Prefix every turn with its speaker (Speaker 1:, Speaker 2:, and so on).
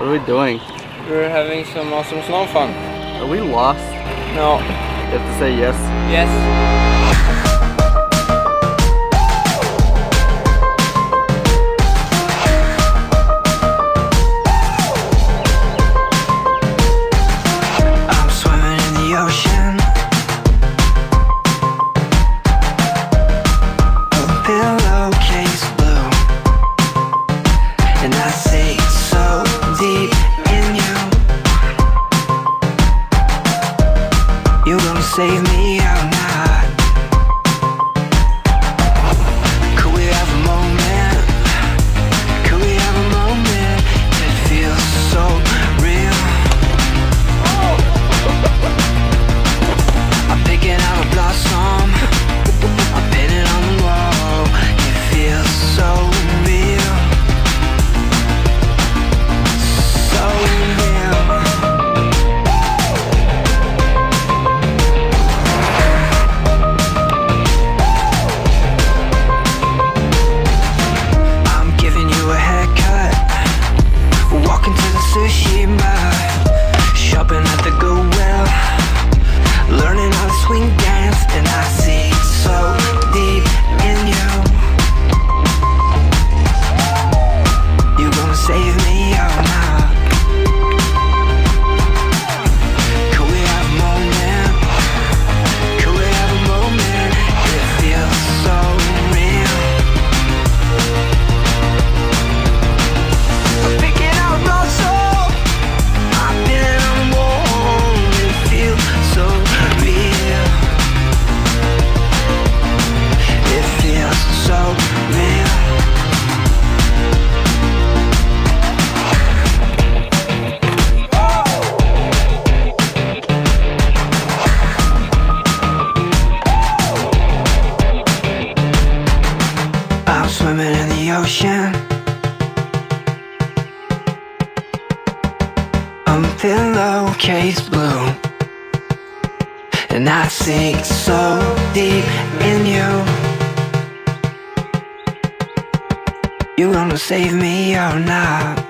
Speaker 1: What are we doing?
Speaker 2: We're having some awesome snow fun.
Speaker 1: Are we lost?
Speaker 2: No.
Speaker 1: You have to say yes.
Speaker 2: Yes.
Speaker 3: You gonna save me out not? Bar. Shopping at the Goodwill. Learning how to swing dance, and I see so deep in you. You gonna save me or not? Ocean. I'm pillowcase blue, and I sink so deep in you. You gonna save me or not?